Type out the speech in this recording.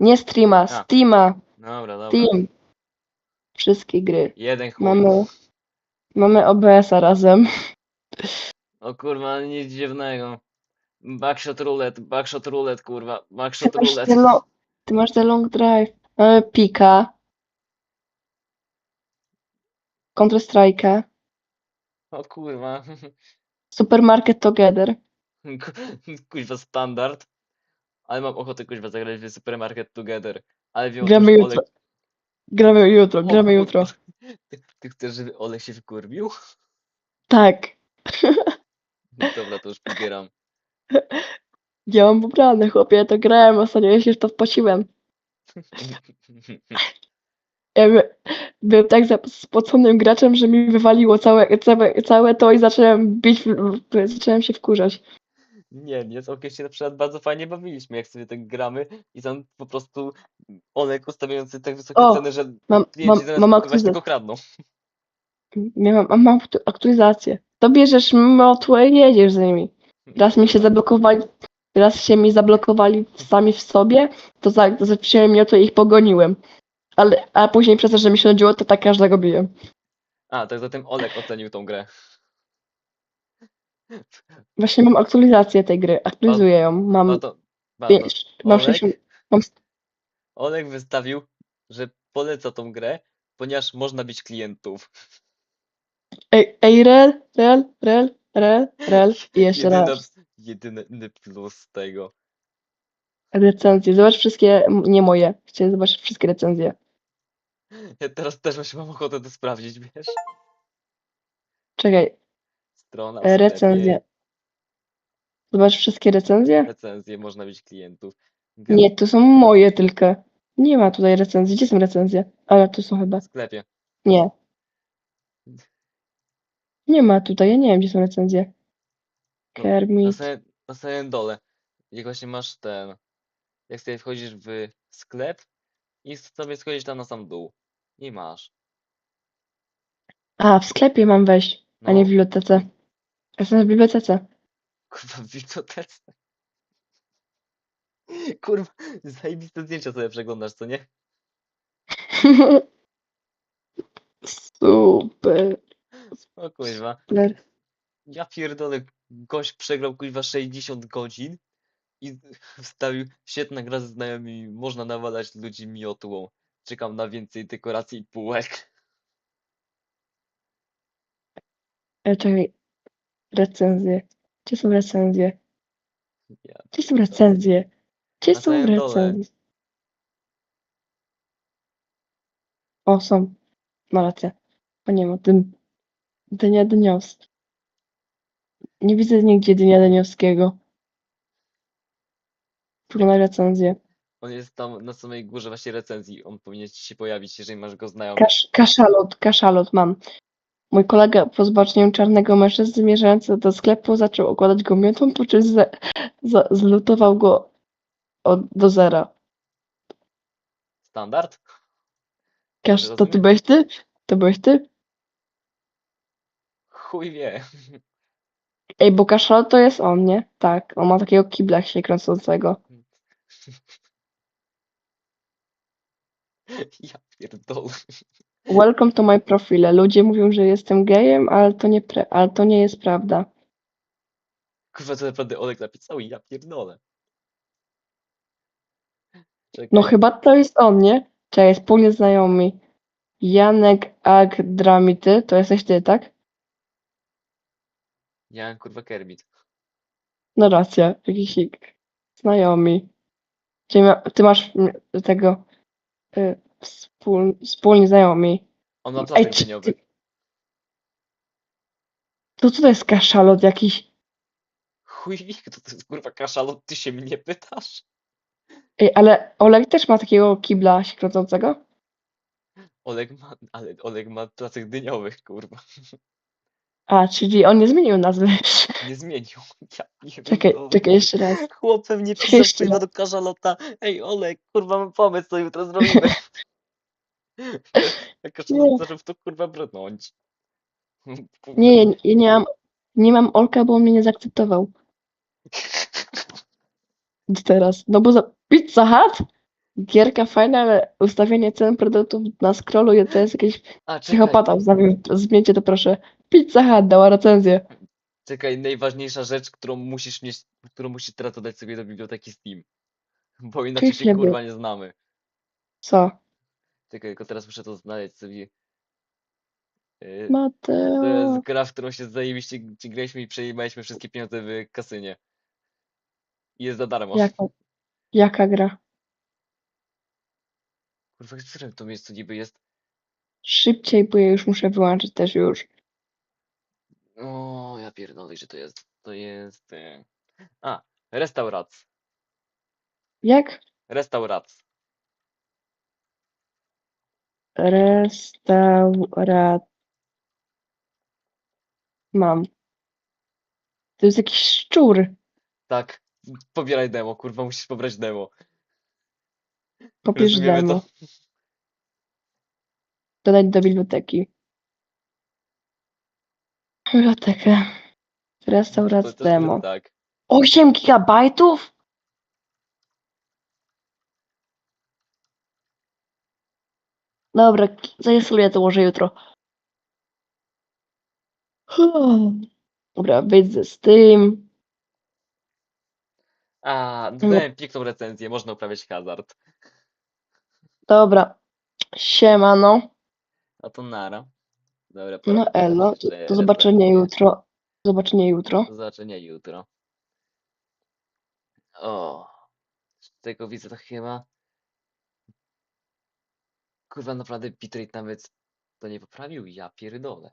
Nie streama, Steama, Dobra, dobra. Steam. Wszystkie gry. Jeden chuj. Mamy, mamy OBS-a razem. O kurwa, nic dziwnego. Backshot roulette, backshot roulette, kurwa. Backshot Ty masz, roulette. te lo- ty masz te long drive. Mamy Pika. Counter Strike. O kurwa. Supermarket Together. Kuźwa standard. Ale mam ochotę kuźwa zagrać w Supermarket Together. Ale wiem, Gramy że jutro. Gramy jutro, gramy jutro. Ty, ty chcesz, żeby Olek się wykurwił? Tak. Dobra, to już pobieram. Ja mam pobrane, chłopie, ja to grałem ostatnio, ja się to wpłaciłem. Ja by, byłem tak spoconym graczem, że mi wywaliło całe, całe, całe to i zacząłem bić, w- w- zacząłem się wkurzać. Nie, nie, całkiem się na przykład bardzo fajnie bawiliśmy, jak sobie tak gramy i tam po prostu Olek ustawiający tak wysokie O, ceny, że Mam, mam, klienci zamiast mam, kupować aktualizację. tylko kradną. mam, mam, mam aktu- aktualizację. To bierzesz motłę i jedziesz z nimi. Raz mi się zablokowali, raz się mi zablokowali sami w sobie, to za, to zacząłem miotłę i ich pogoniłem. Ale, a później przez to, że mi się nudziło, to tak każdego biłem. A, tak zatem Olek ocenił tą grę. Właśnie mam aktualizację tej gry, aktualizuję ją. Mam No to, bardzo. pięć, mam Olek? 60, mam Olek wystawił, że poleca tą grę, ponieważ można bić klientów. Ej, ej, rel, rel, rel, rel, rel i jeszcze Jedyna, raz. jedyny plus tego. Recenzje. Zobacz wszystkie, nie moje. Chcę zobaczyć wszystkie recenzje. Ja teraz też właśnie mam ochotę to sprawdzić, wiesz? Czekaj, Strona w e, recenzje. Zobacz wszystkie recenzje? recenzje, można bić klientów. Nie, to są moje tylko. Nie ma tutaj recenzji. Gdzie są recenzje? Ale tu są chyba. w sklepie. Nie. Nie ma tutaj, ja nie wiem, gdzie są recenzje. No, Na Kermit. samym, na samym dole. Jak właśnie masz ten. Jak sobie wchodzisz w sklep i sobie schodzisz tam na sam dół. I masz. A, w sklepie mam wejść, a nie w No, bibliotece. Jestem w bibliotece. kurwa, w bibliotece. Kurwa, zajebiste zdjęcia sobie przeglądasz, co nie? Super. O kurwa. Super. Ja pierdolę, gość przegrał kuźwa 60 godzin i wstawił świetna gra ze znajomymi, można nawalać ludzi miotłą. Czekam na więcej dekoracji i półek. E, czekaj. Recenzje. Gdzie są recenzje? Ja Gdzie są recenzje? Gdzie Na są samym dole. recenzje? O, są. Ma rację. O nie ma tym. Dnia Dniowski. Nie widzę nigdzie Dnia Dniowskiego. Próbuję recenzję. On jest tam na samej górze właśnie recenzji. On powinien ci się pojawić, jeżeli masz go znajomy. Kasz, kaszalot, kaszalot mam. Mój kolega po zobaczeniu czarnego mężczyzny zmierzającego do sklepu zaczął okładać go miotą, po czym za, zlutował go od, do zera. Standard? Kasz, to ty byłeś ty? To byłeś ty? Chuj wie. Ej, bo kaszalot to jest on, nie? Tak, on ma takiego kibla się kręcącego. Ja pierdolę. Welcome to my profile. Ludzie mówią, że jestem gejem, ale to nie, pre, ale to nie jest prawda. Kurwa, to naprawdę Olek napisał i ja pierdolę. Czekaj. No chyba to jest on, nie? Czekaj, wspólnie znajomi. Janek Agdramity, to jesteś ty, tak? Ja kurwa Kermit. No racja, jakiś ik. Znajomi. Ma, ty masz mm, tego y, wspól, wspólni znajomi. On ma Ej, placek czy. To co to jest kaszalot jakiś? Chuj kto to jest kurwa kaszalot, ty się mnie pytasz? Ej, ale Oleg też ma takiego kibla się kręcącego? Oleg ma, ale Oleg ma placek dyniowych, kurwa. A, czyli on nie zmienił nazwy. Nie zmienił. Ja pierdolę. Czekaj, czekaj jeszcze raz. Chłop pewnie pisał Jeszcze kurwa raz. do kaszalota. Ej Olek, kurwa mam pomysł, co jutro zrobimy. Jak kaszalot zaczął w to kurwa brnąć. Nie, ja, ja nie mam, nie mam Olka, bo on mnie nie zaakceptował. Teraz. No bo za Pizza Hut? Gierka fajna, ale ustawienie cen produktów na scrollu to jest A, czekaj, psychopata. Zamiast- Zmieńcie to proszę. Pizza Hut dała recenzję. czekaj, najważniejsza rzecz, którą musisz mieć, którą musisz teraz dodać sobie do biblioteki Steam. Bo inaczej się by- kurwa nie znamy. Co? Czekaj, tylko teraz muszę to znaleźć sobie. Yy, To Mateo. jest gra, w którą się zajebiście gdzie graliśmy i przejebaliśmy wszystkie pieniądze w kasynie. I jest za darmo. Jaka, jaka gra? Kurwa, w którym to miejscu niby jest? Szybciej, bo ja już muszę wyłączyć też już. Ja pierdolę, że to jest. To jest. e, A, restaurac. Jak? Restaurac. Restaurat. Mam. To jest jakiś szczur. Tak. Pobieraj demo, kurwa, musisz pobrać demo. Pobierz Rozumiemy demo. to? Dodać do biblioteki. Bibliotekę. To, to demo. jest tak. 8 gigabajtów? Dobra, k- zainstaluję to może jutro. Dobra, wyjdź ze Steam. A, dodałem piękną recenzję, można uprawiać hazard. Dobra. Siemano. A to nara. Dobra, No pora- elo. To, zobaczenia jutro. Zobaczenia jutro. Do zobaczenia jutro. O, z tego widzę to chyba. Kurwa, naprawdę bitrate nawet to nie poprawił, ja pierdolę.